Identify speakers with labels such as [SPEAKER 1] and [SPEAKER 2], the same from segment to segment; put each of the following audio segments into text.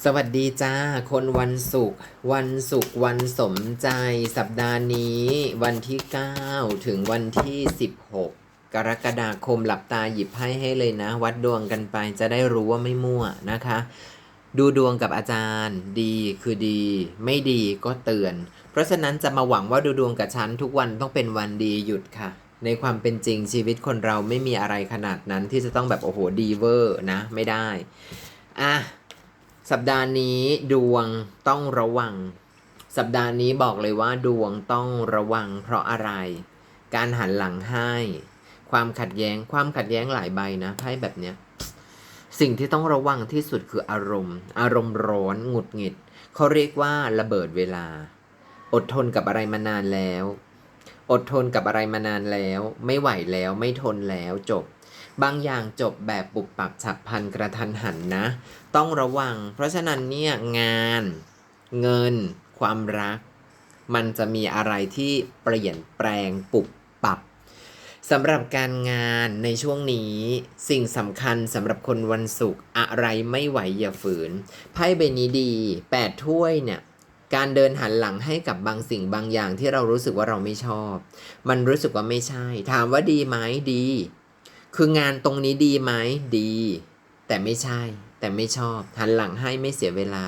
[SPEAKER 1] สวัสดีจ้า คนวันศุกร์วันศุกร์วันสมใจ สัปดาห์นี้วันที่ 9 ถึงวันที่ 16 กรกฎาคมหลับตาหยิบไพ่ให้เลยนะ วัดดวงกันไปจะได้รู้ว่าไม่มั่วนะคะ ดูดวงกับอาจารย์ ดีคือดี ไม่ดีก็เตือน เพราะฉะนั้นจะมาหวังว่าดูดวงกับฉันทุกวันต้องเป็นวันดีหยุดค่ะ ในความเป็นจริงชีวิตคนเราไม่มีอะไรขนาดนั้นที่จะต้องแบบโอ้โหดีเวอร์นะ ไม่ได้อะ สัปดาห์นี้ดวงต้องระวัง สัปดาห์นี้บอกเลยว่าดวงต้องระวังเพราะอะไร การหันหลังให้ ความขัดแย้ง ความขัดแย้งหลายใบนะไพ่แบบเนี้ย สิ่งที่ต้องระวังที่สุดคืออารมณ์ อารมณ์ร้อนหงุดหงิด เขาเรียกว่าระเบิดเวลา อดทนกับอะไรมานานแล้ว อดทนกับอะไรมานานแล้ว ไม่ไหวแล้ว ไม่ทนแล้วจบ บางอย่างจบแบบปุบปับฉับพลันกระทันหันนะ ต้องระวัง เพราะฉะนั้นเนี่ยงาน เงิน ความรัก มันจะมีอะไรที่เปลี่ยนแปลงปุบปับสำหรับการงานในช่วงนี้ สิ่งสำคัญสำหรับคนวันศุกร์อะไรไม่ไหวอย่าฝืนไพ่ใบนี้ดีแปดถ้วยเนี่ยการเดินหันหลังให้กับบางสิ่งบางอย่างที่เรารู้สึกว่าเราไม่ชอบ มันรู้สึกว่าไม่ใช่ ถามว่าดีไหมดี คืองานตรงนี้ดีไหมดี แต่ไม่ใช่ แต่ไม่ชอบหันหลังให้ไม่เสียเวลา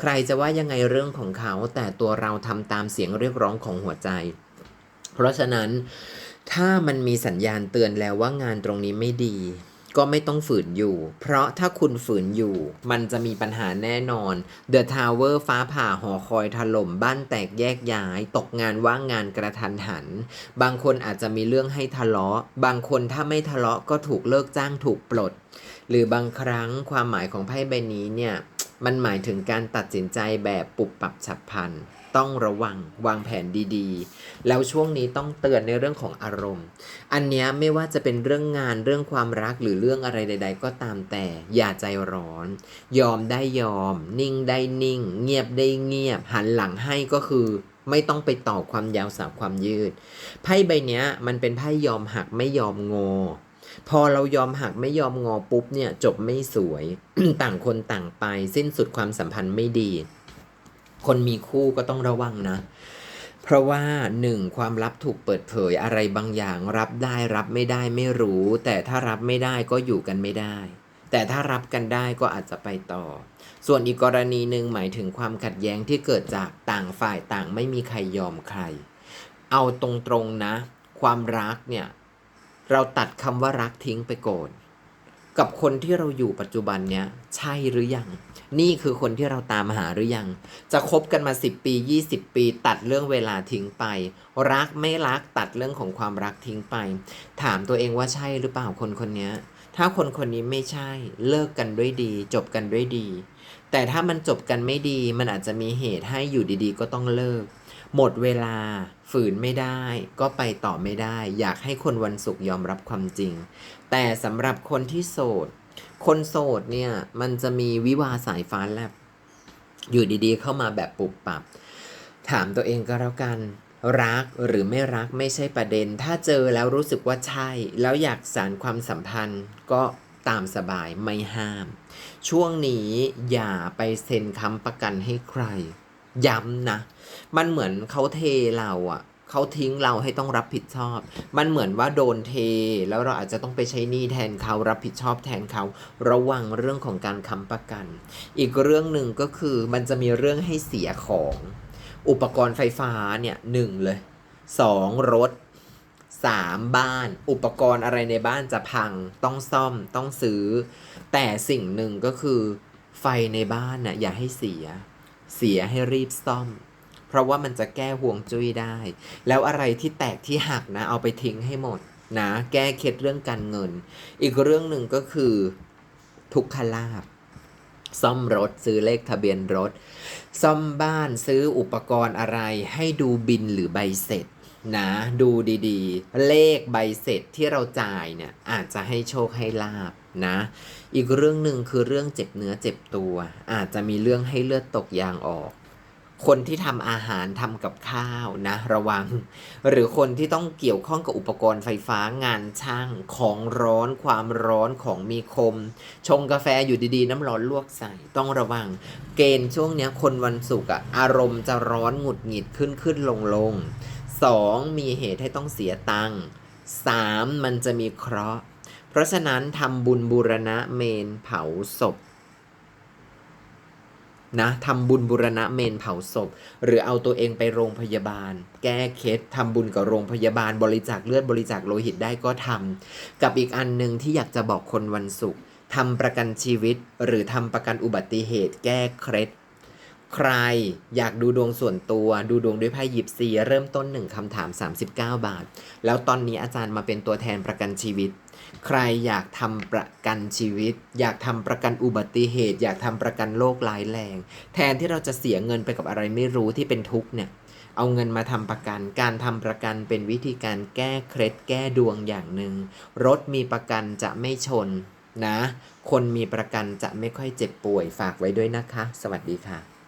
[SPEAKER 1] ใครจะว่ายังไงเรื่องของเขา แต่ตัวเราทำตามเสียงเรียกร้องของหัวใจ เพราะฉะนั้นถ้ามันมีสัญญาณเตือนแล้วว่างานตรงนี้ไม่ดี ก็ไม่ต้องฝืนอยู่ เพราะถ้าคุณฝืนอยู่ มันจะมีปัญหาแน่นอน The Tower ฟ้าผ่าหอคอยถล่มบ้านแตกแยกย้าย ตกงานว่างงานกระทันหัน บางคนอาจจะมีเรื่องให้ทะเลาะ บางคนถ้าไม่ทะเลาะก็ถูกเลิกจ้างถูกปลด หรือบางครั้งความหมายของไพ่ใบนี้เนี่ยมันหมายถึงการตัดสินใจแบบปุบปับฉับพลัน ต้องระวังวางแผนดีๆ แล้วช่วงนี้ต้องเตือนในเรื่องของอารมณ์ อันนี้ไม่ว่าจะเป็นเรื่องงานเรื่องความรักหรือเรื่องอะไรใด ๆ ก็ตามแต่อย่าใจร้อน ยอมได้ยอม นิ่งได้นิ่ง เงียบได้เงียบ หันหลังให้ก็คือไม่ต้องไปต่อความยาวสาวความยืด ไพ่ใบนี้มันเป็นไพ่ยอมหักไม่ยอมงอ พอเรายอมหักไม่ยอมงอปุ๊บเนี่ยจบไม่สวย ต่างคนต่างไปสิ้นสุดความสัมพันธ์ไม่ดี คนมีคู่ก็ต้องระวังนะ เพราะว่าหนึ่งความลับถูกเปิดเผยอะไรบางอย่าง รับได้รับไม่ได้ไม่รู้ แต่ถ้ารับไม่ได้ก็อยู่กันไม่ได้ แต่ถ้ารับกันได้ก็อาจจะไปต่อ ส่วนอีกกรณีหนึ่งหมายถึงความขัดแย้งที่เกิดจากต่างฝ่ายต่างไม่มีใครยอมใคร เอาตรงๆนะ ความรักเนี่ยเราตัดคำว่ารักทิ้งไปก่อน กับคนที่เราอยู่ปัจจุบันเนี้ยใช่หรือยัง นี่คือคนที่เราตามหาหรือยัง จะคบกันมา 10 ปี 20 ปี ตัดเรื่องเวลาทิ้งไป รักไม่รักตัดเรื่องของความรักทิ้งไป ถามตัวเองว่าใช่หรือเปล่าคนคนนี้ถ้าคนคนนี้ไม่ใช่เลิกกันด้วยดี จบกันด้วยดี แต่ถ้ามันจบกันไม่ดีมันอาจจะมีเหตุให้อยู่ดีๆ ก็ต้องเลิก หมดเวลาฝืนไม่ได้ ก็ไปต่อไม่ได้ อยากให้คนวันศุกร์ยอมรับความจริง แต่สำหรับคนที่โสด คนโสดเนี่ย มันจะมีวิวาสายฟ้าแลบอยู่ดีๆ เข้ามาแบบปุบปับ ถามตัวเองก็แล้วกัน รักหรือไม่รักไม่ใช่ประเด็น ถ้าเจอแล้วรู้สึกว่าใช่ แล้วอยากสานความสัมพันธ์ก็ตามสบายไม่ห้าม ช่วงนี้อย่าไปเซ็นค้ำประกันให้ใคร ย้ำนะ มันเหมือนเขาเทเราอะเขาทิ้งเราให้ต้องรับผิดชอบ มันเหมือนว่าโดนเท แล้วเราอาจจะต้องไปใช้หนี้แทนเขารับผิดชอบแทนเขา ระวังเรื่องของการค้ำประกัน อีกเรื่องหนึ่งก็คือมันจะมีเรื่องให้เสียของ อุปกรณ์ไฟฟ้าเนี่ยหนึ่งเลยสองรถสามบ้าน อุปกรณ์อะไรในบ้านจะพัง ต้องซ่อมต้องซื้อ แต่สิ่งหนึ่งก็คือ ไฟในบ้านน่ะอย่าให้เสีย เสียให้รีบซ่อม เพราะว่ามันจะแก้ห่วงจุ้ยได้ แล้วอะไรที่แตกที่หักนะ เอาไปทิ้งให้หมดนะ แก้เคล็ดเรื่องการเงิน อีกเรื่องหนึ่งก็คือทุกขลาบซ่อมรถซื้อเลขทะเบียนรถ ซ่อมบ้านซื้ออุปกรณ์อะไร ให้ดูบินหรือใบเสร็จนะดูดีๆ เลขใบเสร็จที่เราจ่ายเนี่ยอาจจะให้โชคให้ลาบ นะ อีกเรื่องหนึ่งคือเรื่องเจ็บเนื้อเจ็บตัว อาจจะมีเรื่องให้เลือดตกยางออก คนที่ทำอาหารทำกับข้าวนะ ระวัง หรือคนที่ต้องเกี่ยวข้องกับอุปกรณ์ไฟฟ้างานช่างของร้อนความร้อนของมีคม ชงกาแฟอยู่ดีๆ น้ำร้อนลวกใส่ต้องระวัง เกณฑ์ช่วงนี้คนวันศุกร์อะอารมณ์จะร้อนหงุดหงิดขึ้นขึ้นลงลงสองมีเหตุให้ต้องเสียตังค์สามมันจะมีเคราะห์ เพราะฉะนั้นทำบุญบูรณะเมนเผาศพนะทำบุญบุรณะเมนเผาศพ หรือเอาตัวเองไปโรงพยาบาล แก้เคล็ดทำบุญกับโรงพยาบาล บริจาคเลือดบริจาคโลหิตได้ก็ทำกับอีกอันหนึ่งที่อยากจะบอกคนวันศุกร์ทำประกันชีวิต หรือทำประกันอุบัติเหตุ แก้เคล็ด ใครอยากดูดวงส่วนตัวดูดวงด้วยไพ่ยิปซีเริ่มต้นหนึ่งคำถาม 39 บาท แล้วตอนนี้อาจารย์มาเป็นตัวแทนประกันชีวิต ใครอยากทำประกันชีวิต อยากทำประกันอุบัติเหตุ อยากทำประกันโรคร้ายแรง แทนที่เราจะเสียเงินไปกับอะไรไม่รู้ที่เป็นทุกข์เนี่ยเอาเงินมาทำประกัน การทำประกันเป็นวิธีการแก้เคล็ดแก้ดวงอย่างหนึ่ง รถมีประกันจะไม่ชนนะ คนมีประกันจะไม่ค่อยเจ็บป่วยฝากไว้ด้วยนะคะ สวัสดีค่ะ